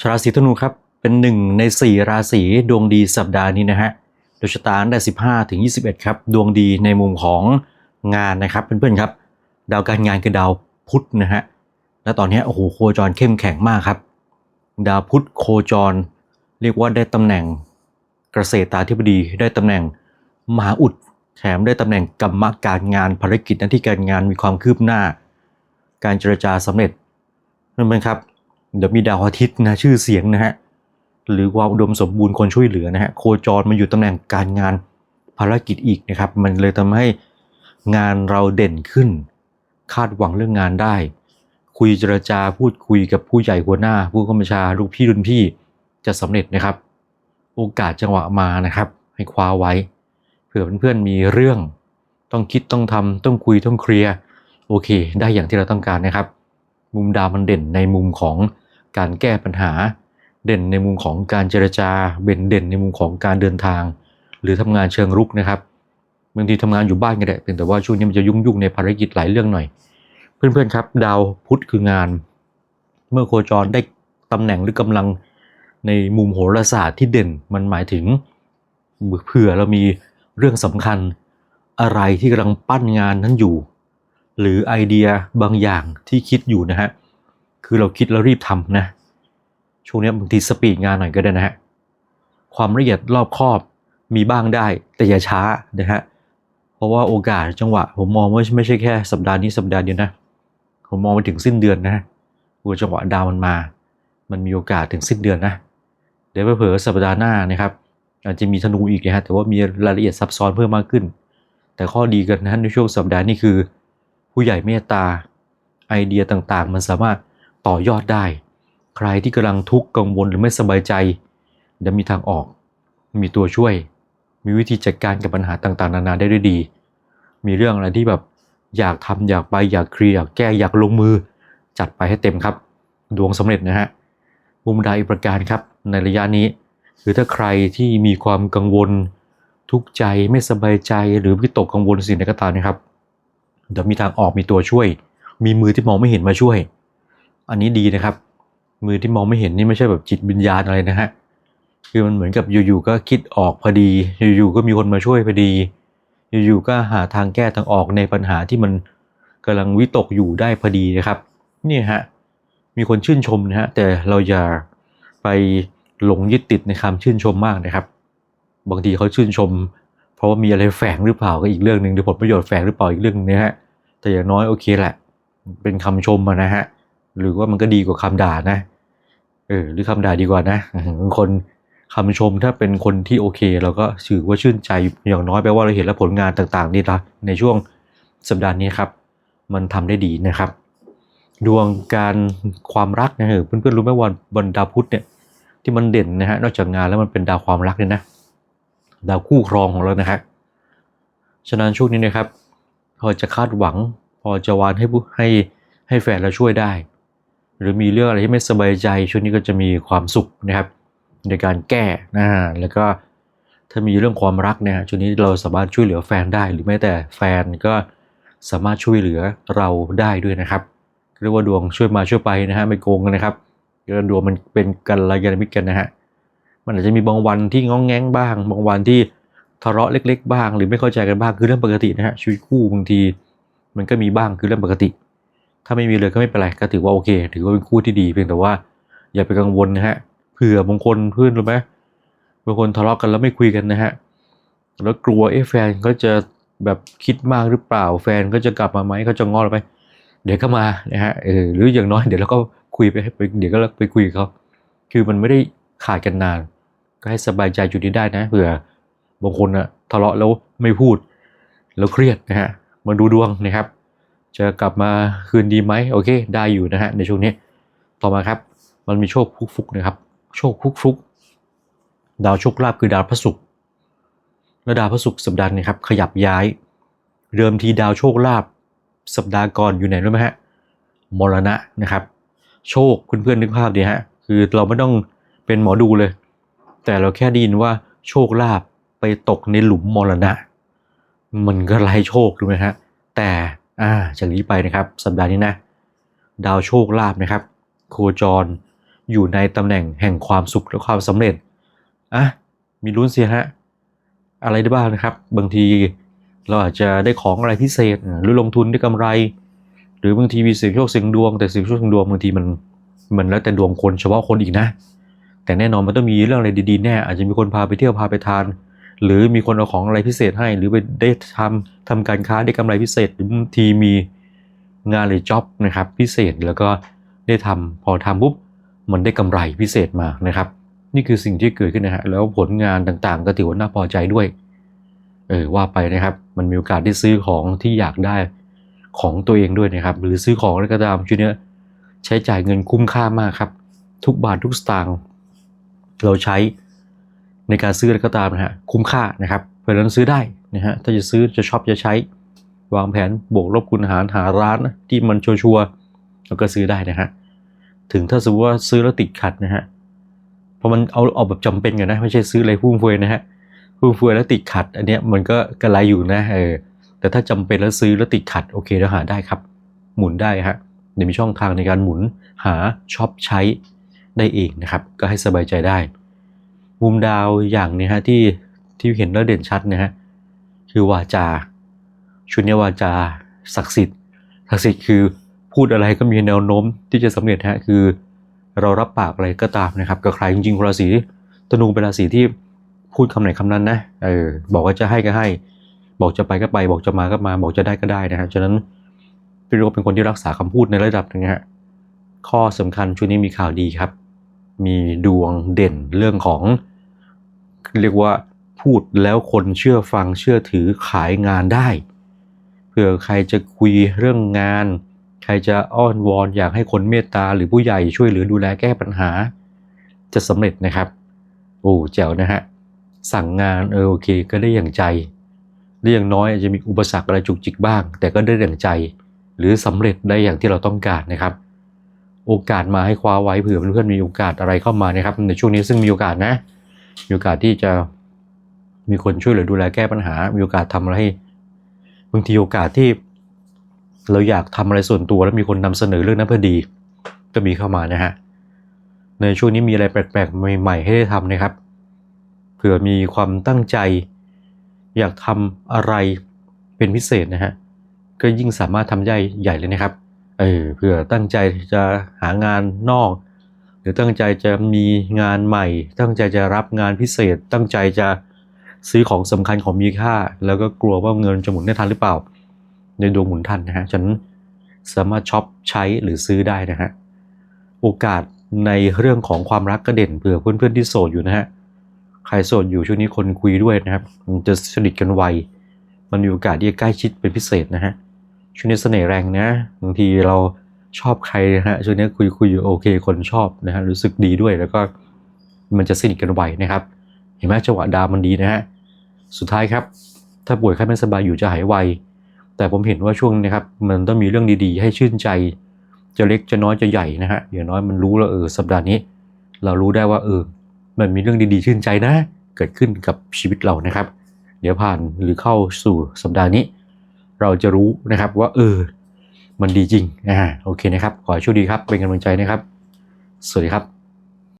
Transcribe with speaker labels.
Speaker 1: ชาวราศีธนูครับ เป็นหนึ่งใน 4 ราศีดวงดีสัปดาห์นี้นะฮะโดยชะตาตั้งแต่15 ถึง 21 ครับ ดวงดีในมุมของงานนะครับเพื่อนๆครับ ดาวการงานคือดาวพุธนะฮะ และตอนนี้โอ้โหโคจรเข้มแข็งมากครับ ดาวพุธโคจร เรียกว่าได้ตำแหน่งเกษตราธิบดีได้ตำแหน่งมหาอุด แถมได้ตำแหน่งกรรมการงานภารกิจหน้าที่การงานมีความคืบหน้า การเจรจาสำเร็จนั่อนเป็นครับ เดี๋ยวมีดาวอาทิตย์นะชื่อเสียงนะฮะหรือความอุดมสมบูรณ์คนช่วยเหลือนะฮะโคจรมาอยู่ตำแหน่งการงานภารกิจอีกนะครับ มันเลยทำให้งานเราเด่นขึ้น คาดหวังเรื่องงานได้ คุยเจรจาพูดคุยกับผู้ใหญ่หัวหน้า ผู้กำกับชาลูกพี่รุ่นพี่จะสำเร็จนะครับ โอกาสจังหวะมานะครับ ให้คว้าไว้ เผื่อเพื่อนๆมีเรื่อง ต้องคิดต้องทำต้องคุยต้องเคลียร์โอเค ได้อย่างที่เราต้องการนะครับ มุมดาวมันเด่นในมุมของ การแก้ปัญหา เด่นในมุมของการเจรจาเด่นเด่นในมุมของการเดินทาง หรือทำงานเชิงรุกนะครับบางทีทำงานอยู่บ้านก็ได้เพียงแต่ว่าช่วงนี้มันจะยุ่งๆในภารกิจหลายเรื่องหน่อย เพื่อนๆครับ ดาวพุธคืองาน เมื่อโคจรได้ตำแหน่งหรือกำลังในมุมโหราศาสตร์ที่เด่นมันหมายถึงเผื่อเรามีเรื่องสำคัญอะไรที่กำลังปั้นงานนั้นอยู่ หรือไอเดียบางอย่างที่คิดอยู่นะฮะ คือเราคิดแล้วรีบทำนะ ช่วงนี้บางทีสปีดงานหน่อยก็ได้นะฮะ ความละเอียดรอบคอบมีบ้างได้ แต่อย่าช้านะฮะ เพราะว่าโอกาสจังหวะ ผมมองว่าไม่ใช่แค่สัปดาห์นี้สัปดาห์เดียวนะ ผมมองไปถึงสิ้นเดือนนะว่าจังหวะดาวมันมา มันมีโอกาสถึงสิ้นเดือนนะ เดี๋ยวเผลอสัปดาห์หน้านะครับอาจจะมีธนูอีกนะฮะ แต่ว่ามีรายละเอียดซับซ้อนเพิ่มมากขึ้น แต่ข้อดีกันนะในช่วงสัปดาห์นี้คือ ผู้ใหญ่เมตตาไอเดียต่างๆ มันสามารถ ต่อยอดได้ ใครที่กำลังทุกข์กังวลหรือไม่สบายใจเดี๋ยวมีทางออก มีตัวช่วย มีวิธีจัดการกับปัญหาต่างๆ นานาได้ด้วยดี มีเรื่องอะไรที่แบบอยากทำอยากไปอยากเคลียร์อยากแก้อยากลงมือ จัดไปให้เต็มครับ ดวงสำเร็จนะฮะมุมดาอีกประการครับในระยะนี้คือถ้าใครที่มีความกังวลทุกข์ใจไม่สบายใจหรือวิตกกังวลสิ่งใดก็ตามนะครับ เดี๋ยวมีทางออกมีตัวช่วย มีมือที่มองไม่เห็นมาช่วย อันนี้ดีนะครับ มือที่มองไม่เห็นนี่ไม่ใช่แบบจิตวิญญาณอะไรนะฮะคือมันเหมือนกับอยู่ๆก็คิดออกพอดี อยู่ๆก็มีคนมาช่วยพอดี อยู่ๆก็หาทางแก้ทางออกในปัญหาที่มันกำลังวิตกอยู่ได้พอดีนะครับนี่ฮะมีคนชื่นชมนะฮะแต่เราอย่าไปหลงยึดติดในคำชื่นชมมากนะครับ บางทีเขาชื่นชม เพราะว่ามีอะไรแฝงหรือเปล่าก็อีกเรื่องหนึ่งหรือผลประโยชน์แฝงหรือเปล่าอีกเรื่องหนึงนะฮะแต่อย่างน้อยโอเคแหละ เป็นคำชมนะฮะ หรือว่ามันก็ดีกว่าคำด่านะ เออ หรือคำด่าดีกว่านะบางคนคำชมถ้าเป็นคนที่โอเค เราก็ถือว่าชื่นใจอย่างน้อยแปลว่าเราเห็นแล้วผลงานต่างๆนี่ละในช่วงสัปดาห์นี้ครับ มันทำได้ดีนะครับ ดวงการความรักนะเพื่อนๆรู้ไหมว่าบนดาพุธเนี่ย ที่มันเด่นนะฮะนอกจากงานแล้วมันเป็นดาวความรักเลยนะดาวคู่ครองของเรานะฮะฉะนั้นช่วงนี้นะครับพอจะคาดหวังพอจะวานให้ให้ให้แฟนเราช่วยได้ หรือมีเรื่องอะไรที่ไม่สบายใจช่วงนี้ก็จะมีความสุขนะครับ ในการแก้นะฮะแล้วก็ถ้ามีเรื่องความรักเนี่ยช่วงนี้เราสามารถช่วยเหลือแฟนได้ หรือแม้แต่แฟนก็สามารถช่วยเหลือเราได้ด้วยนะครับเรียกว่าดวงช่วยมาช่วยไปนะฮะไม่โกงกันนะครับเรียกว่าดวงมันเป็นกันระยาณมิตรกันนะฮะมันอาจจะมีบางวันที่ง้องแง้งบ้าง บางวันที่ทะเลาะเล็ก ๆ บ้าง หรือไม่เข้าใจกันบ้างคือเรื่องปกตินะฮะชีวิตคู่บางที มันก็มีบ้างคือเรื่องปกติ ถ้าไม่มีเลยก็ไม่เป็นไรก็ถือว่าโอเค ถือว่าเป็นคู่ที่ดีเพียงแต่ว่า อย่าไปกังวลนะฮะเผื่อบางคนเพื่อนรู้ไหมบางคนทะเลาะกันแล้วไม่คุยกันนะฮะแล้วกลัวเอ๊ะแฟนก็จะแบบคิดมากหรือเปล่า แฟนก็จะกลับมาไหมเขาจะง้อเราไหมเดี๋ยวก็มานะฮะเออหรืออย่างน้อยเดี๋ยวเราก็คุยไปให้ไปเดี๋ยวก็ไปคุยกับเขาคือมันไม่ได้ขาดกันนาน ก็ให้สบายใจจุดนี้ได้นะเผื่อบางคนอะทะเลาะแล้วไม่พูด แล้วเครียดนะฮะมาดูดวงนะครับ จะกลับมาคืนดีไหมโอเค ได้อยู่นะฮะในช่วงนี้ ต่อมาครับ มันมีโชคฟุกฟุกนะครับ โชคฟุกฟุกดาวโชคลาภคือดาวพระศุกร์และดาวพระศุกร์สัปดาห์นี้ครับขยับย้าย เดิมทีดาวโชคลาภสัปดาห์ก่อนอยู่ไหนรู้ไหมฮะมรณะนะครับ โชคเพื่อนๆนึกภาพดีฮะคือเราไม่ต้องเป็นหมอดูเลย แต่เราแค่ได้ยินว่าโชคลาภไปตกในหลุมมรณะ มันก็ไร้โชคถูกไหมฮะแต่ อ่าจากนี้ไปนะครับ สัปดาห์นี้นะ ดาวโชคลาภนะครับ โคจรอยู่ในตำแหน่งแห่งความสุขและความสำเร็จอะมีลุ้นสิฮะอะไรได้บ้างนะครับ บางทีเราอาจจะได้ของอะไรพิเศษ หรือลงทุนได้กำไร หรือบางทีมีสียงโชคเสียงดวง แต่เสียงโชคเสียงดวงบางทีมันมันแล้วแต่ดวงคนเฉพาะคนอีกนะ แต่แน่นอนมันต้องมีเรื่องอะไรดีๆแน่อาจจะมีคนพาไปเที่ยวพาไปทาน หรือมีคนเอาของอะไรพิเศษให้ หรือไปได้ทำทำการค้าได้กำไรพิเศษหรือบางทีมีงานหรือจ็อบนะครับพิเศษแล้วก็ได้ทำพอทำปุ๊บมันได้กำไรพิเศษมานะครับ นี่คือสิ่งที่เกิดขึ้นนะฮะแล้วผลงานต่างๆ ก็ถือว่าน่าพอใจด้วยเออว่าไปนะครับ มันมีโอกาสได้ซื้อของที่อยากได้ของตัวเองด้วยนะครับ หรือซื้อของอะไรก็ตามชุดเนี้ยใช้จ่ายเงินคุ้มค่ามากครับ ทุกบาททุกสตางค์เราใช้ ในการซื้ออะไรก็ตามนะฮะคุ้มค่านะครับเพราะฉะนั้นซื้อได้นะฮะถ้าจะซื้อจะชอบจะใช้ วางแผนบวกลบคูณหารหาร้านที่มันชัวร์ๆแล้วก็ซื้อได้นะฮะถึงถ้าสมมติว่าซื้อแล้วติดขัดนะฮะเพราะมันเอาเอาแบบจำเป็นกันนะ ไม่ใช่ซื้ออะไรฟุ่มเฟือยนะฮะฟุ่มเฟือยแล้วติดขัด อันเนี้ยมันก็กระไรอยู่นะเออแต่ถ้าจำเป็นแล้วซื้อแล้วติดขัดโอเคแล้วหาได้ครับ หมุนได้ฮะเดี๋ยวมีช่องทางในการหมุนหาช็อปใช้ได้เองนะครับ ก็ให้สบายใจได้ มุมดาวอย่างเนี้ฮะที่ที่เห็นแล้วเด่นชัดนะฮะคือวาจา ชุดนี้ยวาจาศักดิ์สิทธิ์ศักดิ์สิทธิ์คือพูดอะไรก็มีแนวโน้มที่จะสำเร็จฮะคือ เรารับปากอะไรก็ตามนะครับกับใครจริงๆราศีธนูเป็นราศีที่พูดคำไหนคำนั้นนะเออบอกว่าจะให้ก็ให้ บอกจะไปก็ไป บอกจะมาก็มา บอกจะได้ก็ได้นะฮะฉะนั้นพี่โรเป็นคนที่รักษาคำพูดในระดับนึงฮะข้อสำคัญช่วงนี้มีข่าวดีครับ มีดวงเด่นเรื่องของ เรียกว่าพูดแล้วคนเชื่อฟังเชื่อถือขายงานได้ เผื่อใครจะคุยเรื่องงาน ใครจะอ้อนวอนอยากให้คนเมตตาหรือผู้ใหญ่ช่วยเหลือดูแลแก้ปัญหา จะสำเร็จนะครับโอ้แจ๋วนะฮะสั่งงานเออโอเคก็ได้อย่างใจหรืออย่างน้อยอาจจะมีอุปสรรคอะไรจุกจิกบ้าง แต่ก็ได้อย่างใจ หรือสำเร็จได้อย่างที่เราต้องการนะครับ โอกาสมาให้คว้าไว้เผื่อเพื่อนมีโอกาสอะไรเข้ามานะครับในช่วงนี้ซึ่งมีโอกาสนะ มีโอกาสที่จะมีคนช่วยเหลือดูแลแก้ปัญหา มีโอกาสทำอะไรให้บางทีโอกาสที่ เราอยากทำอะไรส่วนตัวแล้วมีคนนำเสนอเรื่องนั้นพอดี ก็มีเข้ามานะฮะ ในช่วงนี้มีอะไรแปลกๆ ใหม่ ๆ ให้ได้ทำนะครับ เผื่อมีความตั้งใจ อยากทำอะไรเป็นพิเศษนะฮะ ก็ยิ่งสามารถทำได้ใหญ่เลยนะครับ เออ เผื่อตั้งใจจะหางานนอก รือตั้งใจจะมีงานใหม่ ตั้งใจจะรับงานพิเศษ ตั้งใจจะซื้อของสำคัญของมีค่า แล้วก็กลัวว่าเงินจะหมุนได้ทันหรือเปล่า ในดวงหมุนทันนะฮะฉันสามารถช็อปใช้หรือซื้อได้นะฮะโอกาสในเรื่องของความรักก็เด่นเผื่อเพื่อนๆที่โสดอยู่นะฮะใครโสดอยู่ช่วงนี้คนคุยด้วยนะครับมันจะสนิทกันไวมันมีโอกาสที่จะใกล้ชิดเป็นพิเศษนะฮะช่วงนี้เสน่ห์แรงนะบางทีเรา ชอบใครนะฮะช่วงนี้คุยคุยอยู่โอเค คนชอบนะฮะรู้สึกดีด้วยแล้วก็มันจะสนิทกันไวนะครับ เห็นไหมจังหวะดาวมันดีนะฮะสุดท้ายครับ ถ้าป่วยไข้ไม่สบายอยู่จะหายไว แต่ผมเห็นว่าช่วงนี้ครับ มันต้องมีเรื่องดีๆ ให้ชื่นใจ จะเล็กจะน้อยจะใหญ่นะฮะอย่างน้อยมันรู้แล้วเออสัปดาห์นี้ เรารู้ได้ว่าเออมันมีเรื่องดีๆชื่นใจนะ เกิดขึ้นกับชีวิตเรานะครับ เดี๋ยวผ่านหรือเข้าสู่สัปดาห์นี้ เราจะรู้นะครับว่าเออ มันดีจริงอ่าโอเคนะครับ ขอให้โชคดีครับ เป็นกำลังใจนะครับ สวัสดีครับ